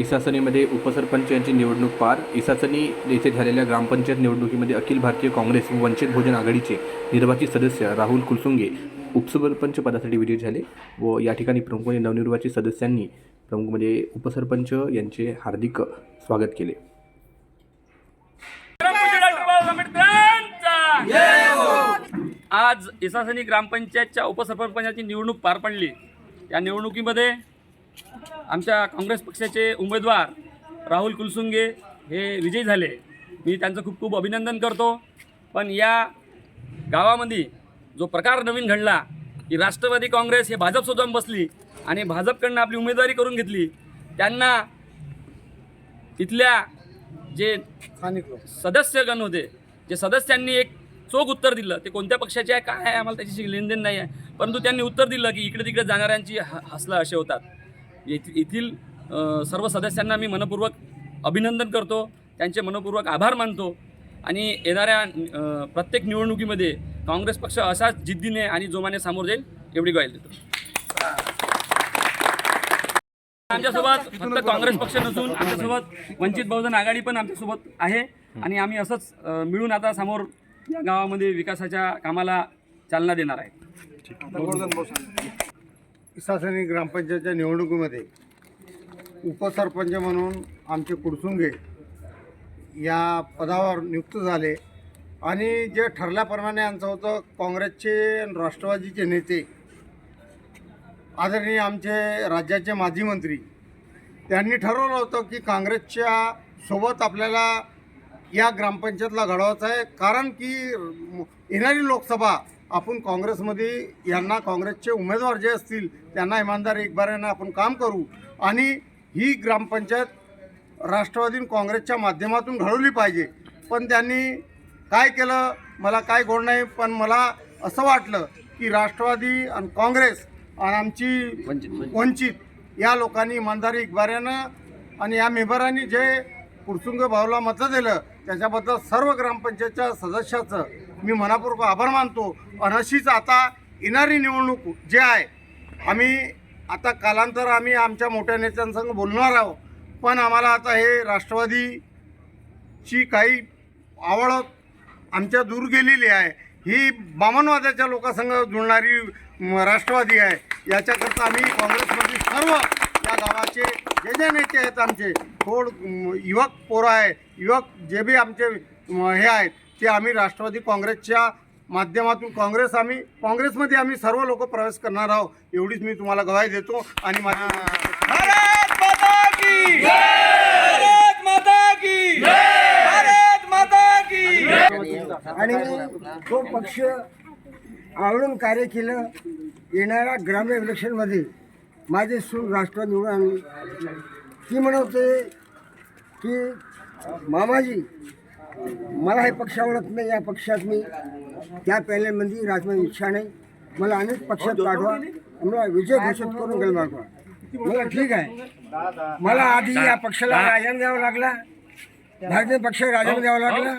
इसासनीमध्ये उपसरपंच यांची निवडणूक पार. इसासनी येथे झालेल्या ग्रामपंचायत निवडणुकीमध्ये अखिल भारतीय काँग्रेस व वंचित भोजन आघाडीचे निर्वाचित सदस्य राहुल कुलसुंगे उपसरपंच पदासाठी विजयी झाले व या ठिकाणी प्रमुख नवनिर्वाचित सदस्यांनी प्रमुख म्हणजे उपसरपंच यांचे हार्दिक स्वागत केले. आज इसासनी ग्रामपंचायतच्या उपसरपंचाची निवडणूक पार पडली. या निवडणुकीमध्ये आमच्या काँग्रेस पक्षाचे उमेदवार राहुल कुलसुंगे हे विजयी झाले. मी त्यांचं खूप खूप अभिनंदन करतो. पण या गावामध्ये जो प्रकार नवीन घडला की राष्ट्रवादी काँग्रेस हे भाजपसोबत जाऊन बसली आणि भाजपकडनं आपली उमेदवारी करून घेतली त्यांना इथल्या जे सदस्यगण होते जे सदस्यांनी एक चोख उत्तर दिलं ते कोणत्या पक्षाचे आहे काय आहे आम्हाला त्याच्याशी लेनदेन नाही आहे. परंतु त्यांनी उत्तर दिलं की इकडे तिकडे जाणाऱ्यांची ह हसलं असे होतात. येथील येथील सर्व सदस्यांना मी मनपूर्वक अभिनंदन करतो. त्यांचे मनपूर्वक आभार मानतो. आणि येणाऱ्या प्रत्येक निवडणुकीमध्ये काँग्रेस पक्ष असाच जिद्दीने आणि जोमाने सामोर जाईल एवढी ग्वाही देतो. आमच्यासोबत फक्त काँग्रेस पक्ष नसून आमच्यासोबत वंचित बहुजन आघाडी पण आमच्यासोबत आहे. आणि आम्ही असंच मिळून आता समोर या गावामध्ये विकासाच्या कामाला चालना देणार आहे. शासनिक ग्रामपंचायतच्या निवडणुकीमध्ये उपसरपंच म्हणून आमचे कुडसुंगे या पदावर नियुक्त झाले. आणि जे ठरल्याप्रमाणे आमचं होतं काँग्रेसचे आणि राष्ट्रवादीचे नेते आदरणीय आमचे राज्याचे माजी मंत्री त्यांनी ठरवलं होतं की काँग्रेसच्या सोबत आपल्याला या ग्रामपंचायतला घडवायचं आहे. कारण की येणारी लोकसभा आपण काँग्रेसमध्ये यांना काँग्रेसचे उमेदवार जे असतील त्यांना इमानदार एकबाऱ्यानं आपण काम करू. आणि ही ग्रामपंचायत राष्ट्रवादी काँग्रेसच्या माध्यमातून घडवली पाहिजे. पण त्यांनी काय केलं मला काय गोड नाही पण मला असं वाटलं की राष्ट्रवादी आणि काँग्रेस आणि आमची वंचित. या लोकांनी इमानदारी इकबाऱ्यानं आणि या मेंबरांनी जे पुरसुंग भाऊला मतं दिलं त्याच्याबद्दल सर्व ग्रामपंचायतच्या सदस्याचं मी मनापूर्वक आभार मानतो. आणि अशीच आता येणारी निवडणूक जे आहे आम्ही आता कालांतर आम्ही आमच्या मोठ्या नेत्यांसंग बोलणार आहोत. पण आम्हाला आता हे राष्ट्रवादीची काही आवड आमच्या दूर गेलेली आहे. ही बामणवादाच्या लोकांसंग जुळणारी राष्ट्रवादी आहे. याच्याकरता आम्ही काँग्रेसमधील सर्व या गावाचे जे जे नेते आहेत आमचे थोड युवक पोरं आहे युवक जे बी आमचे हे आहेत ते आम्ही राष्ट्रवादी काँग्रेसच्या माध्यमातून काँग्रेस आम्ही काँग्रेसमध्ये आम्ही सर्व लोक प्रवेश करणार आहोत एवढीच मी तुम्हाला गवाही देतो आणि माझी भारत माता की! भारत माता की! भारत माता की! आणि तो पक्ष आवडून कार्य केलं येणाऱ्या ग्राम्य इलेक्शनमध्ये माझे सून राष्ट्र निवडून आणली ती म्हणते की मामाजी मला हे पक्ष आवडत नाही या पक्षात मी त्या पॅनलमध्ये राजमाची इच्छा नाही. मला अनेक पक्षात पाठवा. मला विजय घोषित करून गेल मागवा मला ठीक आहे. मला आधी या पक्षाला राजीनामा द्यावा लागला. भारतीय पक्षाला राजीनामा द्यावा लागला.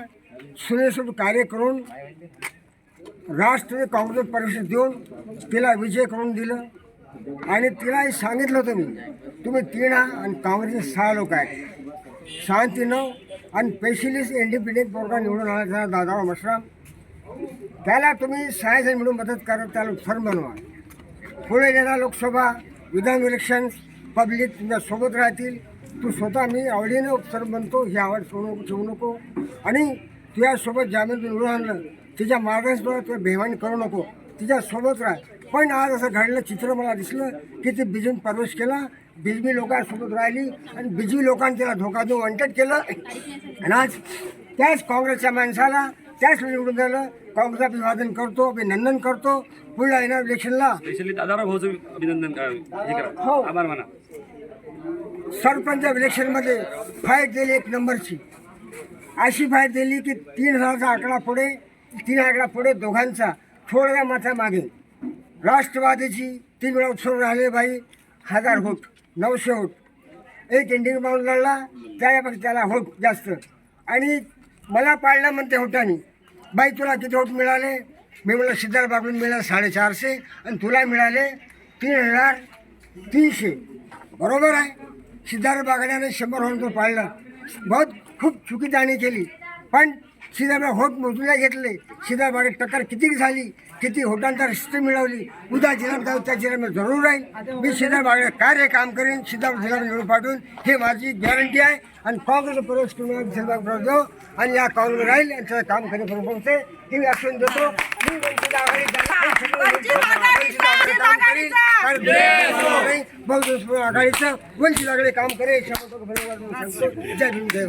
सुनेसोबत कार्य करून राष्ट्रीय काँग्रेस परीक्षा देऊन तिला विजय करून दिलं. आणि तिलाही सांगितलं होतं मी तुम्ही तीन आणि काँग्रेसचे सहा लोक आहेत. शांतीनं आणि स्पेशलिस्ट इंडिपेंडेंट पोरगा निवडून आला दादा दादाराव मशराम. त्याला तुम्ही सहायजण मिळून मदत करा त्याला फर्म बनवा. पुढे येणारा लोकसभा विधान इलेक्शन पब्लिक तुमच्यासोबत राहतील. तू स्वतः मी आवडीनं उपसर बनतो ही आवड सोडू नको ठेवू नको. आणि तुझ्यासोबत जामीन निवडून आणलं तिच्या मार्गदर्शनावर तुला बेमानी करू नको तिच्यासोबत राह. पण आज असं घडलं चित्र मला दिसलं की ती बिजून प्रवेश केला बिजबी लोकांसोबत राहिली आणि बिजबी लोकांनी तिला धोका देऊन वंटट केलं. आणि आज त्याच काँग्रेसच्या माणसाला त्याच निवडून झालं काँग्रेस अभिवादन करतो अभिनंदन करतो. पुढल्या येणार इलेक्शनला हे सरपंच इलेक्शनमध्ये फाईट दिली एक नंबरची. अशी फाईट दिली की तीन हजारचा आकडा पुढे तीन आकडा पुढे दोघांचा थोड्या माथा मागे राष्ट्रवादीची तीन वेळा उत्सव राहिले बाई. हजार होट नऊशे होट एक इंडिंग माणूस लढला त्यापेक्षा त्याला होट जास्त. आणि मला पाळलं म्हणते होटाने बाई तुला किती होट मिळाले? मी म्हणलं सिद्धार्थ बाबून मिळाले साडेचारशे आणि तुला मिळाले तीन हजार तीनशे. बरोबर आहे. सिद्धार्थ बागड्याने शंभर होऊन तो पाळला. बहुत खूप चुकीदाणी केली. पण सीधाबा होट मोजूला घेतले. सिद्धार्थ बागडे टक्कर किती झाली? किती होटांचा रिस्ट्री मिळवली? उद्या जिल्हा त्या जिल्ह्यामध्ये जरूर राहील मी सिद्धार्थ कार्य काम करेन. सिद्धार्थ जिल्हा निवडून पाठवून. हे माझी गॅरंटी आहे. आणि काँग्रेस प्रवेश करून सिद्धार्थ जाऊ. आणि या काँग्रेस राहील आणि त्याचं काम करेपर्यंत पोहोचते. हे मी आश्वासन देतो. मी वंचित आघाडी बहुजन आघाडीचं वंचित आघाडी काम करेल जय भीम जय